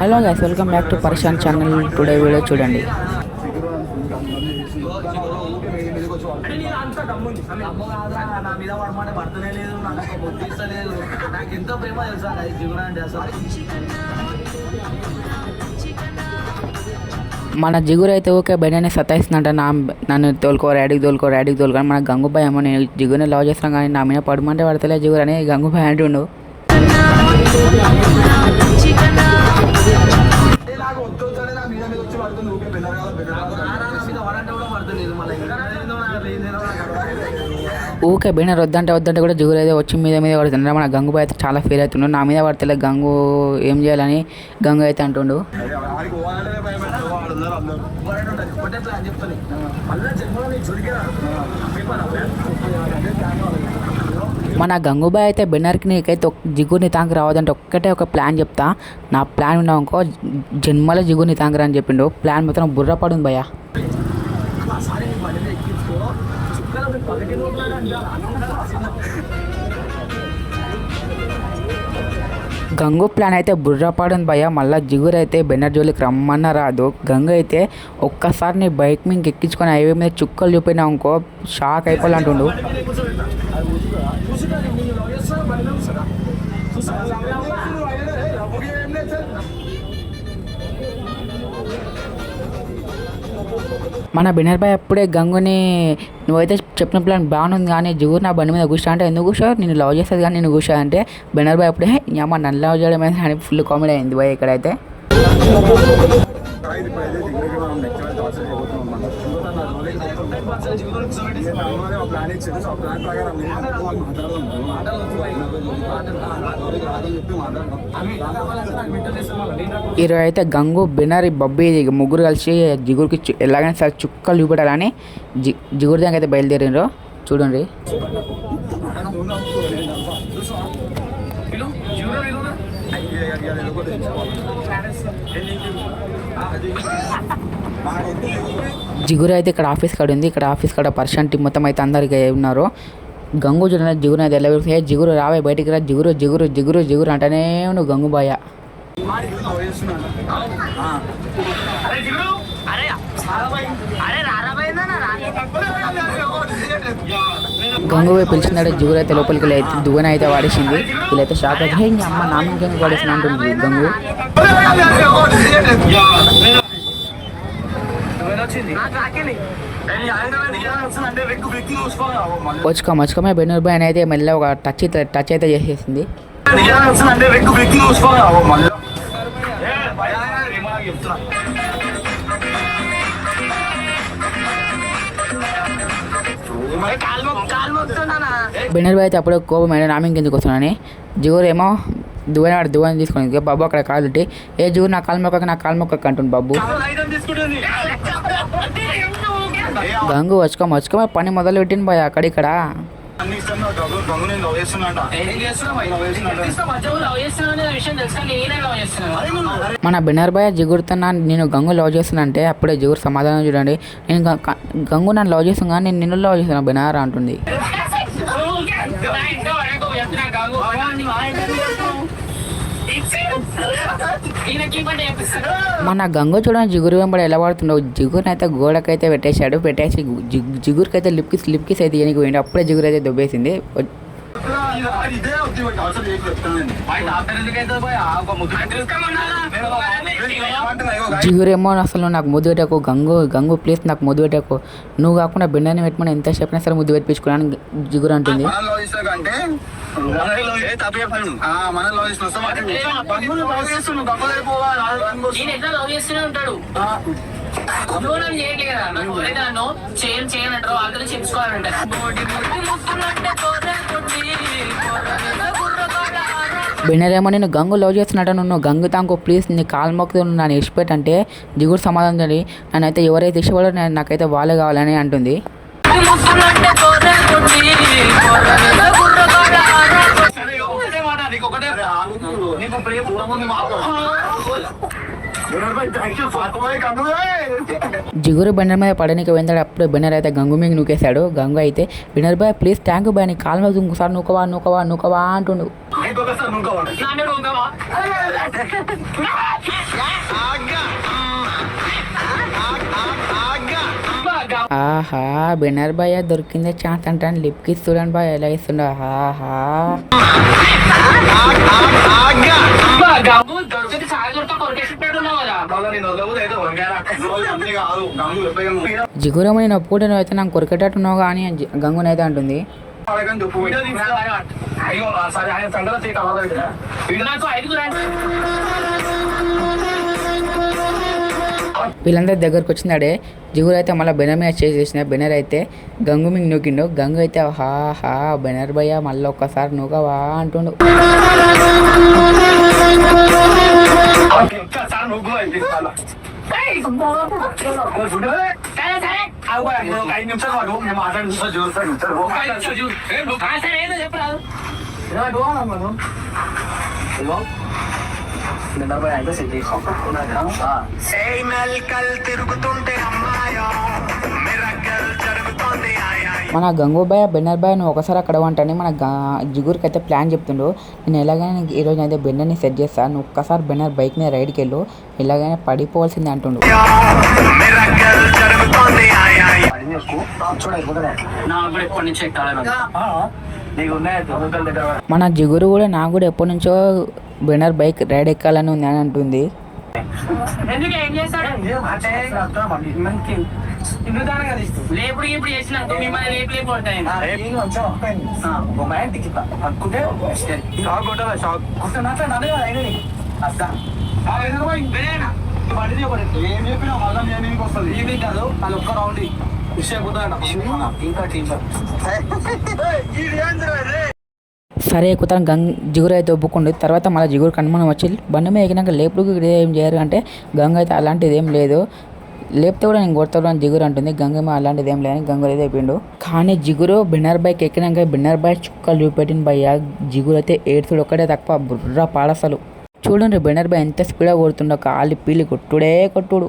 Hello guys welcome back to పర్షాన్ channel today video చూడండి. మన జిగురు అయితే ఓకే బెడనే సతాయిస్తుందంట. నా నన్ను తోలుకో డాడీకి తోలుకో డాడీకి తోలుకో మన గంగుబాయ్ ఏమో నేను జిగురుని లవ్ చేస్తాను కానీ నా మీద పడమంటే పడతలే జిగురు అని గంగుబాయ్ అంటుండు. ఊకే బెనర్ వద్దంటే వద్దంటే కూడా జిగురు అయితే వచ్చి మీద మీద పడుతుండే మన గంగుబాయ్ అయితే చాలా ఫీల్ అవుతుండు నా మీద పడితే గంగు ఏం చేయాలని గంగు అయితే అంటుండు ఆడికి పోవాలంటేనే భయం వేస్తుంది. చెప్తాను. మన గంగుబాయ్ అయితే బెన్నర్కి నీకైతే ఒక్- జిగురుని రావద్దంటే ఒక్కటే ఒక ప్లాన్ చెప్తా. నా ప్లాన్ ఉన్నావు అనుకో జన్మలో జిగురుని అని చెప్పిండు. ప్లాన్ మాత్రం బుర్ర పడుంది భయ్యా. గంగు ప్లాన్ అయితే బుర్రపాడని భయ మళ్ళా మళ్ళీ జిగురు అయితే బెన్నర్ జోలికి రమ్మన్న రాదు. గంగు అయితే ఒక్కసారి నీ బైక్ మీద ఎక్కించుకొని హైవే మీద చుక్కలు చూపినావు అనుకో షాక్ అయిపోవాలంటుండు. మన బెనర్ బాయ్ అప్పుడే గంగుని నువ్వైతే చెప్పిన ప్లాన్ బాగుంది కానీ జిగురు నా బండి మీద కూర్చో అంటే ఎందుకు కూర్చో నేను లవ్ చేస్తుంది కానీ నేను కూర్చో అంటే బెనర్ బాయ్ అప్పుడే అమ్మ నన్ను లవ్ చేయడం అని ఫుల్ కామెడీ అయింది బాయ్ ఇక్కడైతే. ఈరోజు అయితే గంగు బెనర్ బబ్బీ ముగ్గురు కలిసి జిగురుకి ఎలాగైనా సరే చుక్కలు చూపెట్టాలని జి జిగురు దగ్గర అయితే బయలుదేరిండ్రు. చూడండి. జిగురు అయితే ఇక్కడ ఆఫీస్ కాడ ఉంది. ఇక్కడ ఆఫీస్ కాడ పర్సన్ టీం మొత్తం అయితే అందరికి ఉన్నారు. గంగు చూడండి జిగురు అయితే ఎలా ఏ జిగురు రావే బయటికి రా. జిగురు జిగురు జిగురు జిగురు అంటేనే నువ్వు గంగుబాయ గంగు గంగువే పిలిచినాడు జిగురు అయితే లోపలికి వెళ్ళి దువ్వన అయితే వాడేసింది. వీళ్ళైతే షాక్ అయితే నీ అమ్మ నా వాడేసిన అంటుంది గంగు అంటే వచ్చుకో మచ్చుకోమే బెన్నూరు బాయ్ అయితే మళ్ళీ ఒక టచ్ టచ్ అయితే చేసేసింది. అంటే చెప్తున్నా బెన్నర్ బాయ్ అయితే అప్పుడే కోపం మేడం నా ఇంకెందుకు వస్తున్నానని జిగురు ఏమో దువ్వన వాడు దువ్వన తీసుకొని ఇక బాబు అక్కడ కాలు పెట్టి ఏ జిగురు నా కాలు మొక్కక నా కాలు మొక్కక అంటుంది బాబు. గంగు వచ్చుకో వచ్చుకో పని మొదలు పెట్టింది బాయ్ అక్కడిక్కడ మన బెన్నర్ బాయ్ జిగురుతున్నా నేను గంగు లవ్ చేస్తున్నా అంటే అప్పుడే జిగురు సమాధానం చూడండి. నేను గంగు నన్ను లవ్ చేస్తున్నా కానీ నేను నిన్ను లవ్ చేస్తున్నా బెనార్ అంటుంది. మన గంగ చూడని జిగురు వెంబడి ఎలా పడుతుండో జిగురుని అయితే గోడకైతే పెట్టేశాడు పెట్టేసి జిగురుకి జిగురుకైతే లిప్కి స్లిప్కిస్ అయితే ఇయనికి పోయింది అప్పుడే జిగురు అయితే దొబ్బేసింది జిగురేమో అసలు నాకు ముద్దు పెట్టకు గంగు గంగు ప్లీజ్ నాకు ముద్దు పెట్టకు. నువ్వు కాకుండా బిండని పెట్టమని ఎంత చెప్పినా సరే ముద్దు పెట్టించుకున్నాను జిగురు అంటుంది. మన లవ్ పోవాలి నేను చేస్తూనే ఉంటాడు? నన్ను చేయను చేయనంటారో వాళ్ళతో గంగు లవ్ చేస్తున్నట్టు నువ్వు? గంగు తాంకో ప్లీజ్ నీ కాలు మొక్కుతూ నన్ను ఇష్టపెట్టంటే జిగురు సమాధానం చేయండి నన్నైతే ఎవరైతే ఇష్టపడో నేను నాకైతే వాళ్ళే కావాలని అంటుంది. జిగురు బెన్నర్ మీద పడడానికి పోయిందాడు. అప్పుడు బెన్నర్ అయితే గంగు మీద నూకేశాడు. గంగు అయితే Benner bye please thank you bye నీ కాలు మీద ఇంకోసారి నూకవా నూకవా నూకవా అంటుండు. ఆహా బెనర్ భయ దొరికిందే ఛాన్స్ అంటాను. లిప్కి చూడండి బాయ్ ఎలా ఇస్తుండ. ఆహా. అయితే జిగురమ్మ నేను ఒప్పుకుంటే అయితే నాకు కొరికేటట్టున్నావు కానీ అని జి- గంగునైతే అంటుంది. అయ్యో సరే ఆయన సంగతి వీళ్ళందరి దగ్గరకు వచ్చినాడే జిగురు అయితే మళ్ళీ బెనర్ మీద చేసేసిన బెనర్ అయితే గంగు మీకు నూకిండు. గంగు అయితే హా హా బెనర్ భయ్య మళ్ళీ ఒక్కసారి నూకవా అంటుండు. నువ్వు అయిపోయింది సరే సరే ఐదు నిమిషాలు వాడు నేను మాట్లాడుతున్నా చూస్తాను ఒక ఐదు నిమిషాలు చూడు. ఆ, సరే ఏదో చెప్పరాదు అయితే సెట్ మన గంగు బాయ్ బెన్నర్ బాయ్ నువ్వు ఒకసారి అక్కడ వంటని మన జిగురికి అయితే ప్లాన్ చెప్తుండు. నేను ఎలాగైనా ఈ రోజు అయితే బెన్నర్ని సెట్ చేస్తాను నువ్వు ఒక్కసారి బెన్నర్ బైక్ మీద రైడ్కి వెళ్ళు. ఎలాగైనా పడిపోవాల్సిందే అంటుండు. మన జిగురు కూడా నాకు కూడా ఎప్పటి నుంచో బెన్నర్ బైక్ రైడ్ ఎక్కాలని ఉంది అని అంటుంది. ఏం చెప్పినా మళ్ళీ నేను వస్తుంది. ఈవినింగ్ కాదు అది ఒక్క రౌండ్. విషయం ఇంకా టీం సరే ఎక్కుతాను గం జిగురు అయితే ఒప్పుకుండు. తర్వాత మళ్ళీ జిగురు కనుమనం వచ్చి బండి మీద ఎక్కినాక లేపుడుకు ఏం చేయరు అంటే గంగ అయితే అలాంటిది ఏం లేదు. లేపితే కూడా నేను కొడతాడు అని జిగురు అంటుంది. గంగమ్మ అలాంటిది ఏం లేదని గంగులు అయితే అయిపోయిండు కానీ జిగురు బిన్నర్ బైక్ ఎక్కినాక బిన్నర్ బైక్ చుక్కలు చూపెట్టిన భయ్య. జిగురు అయితే ఏడుతుడు ఒక్కటే తక్కువ. బుర్ర పాడసలు. చూడండి బిన్నర్ బై ఎంత స్పీడ్గా కొడుతుండో కాలి పీలి కొట్టుడే కొట్టుడు.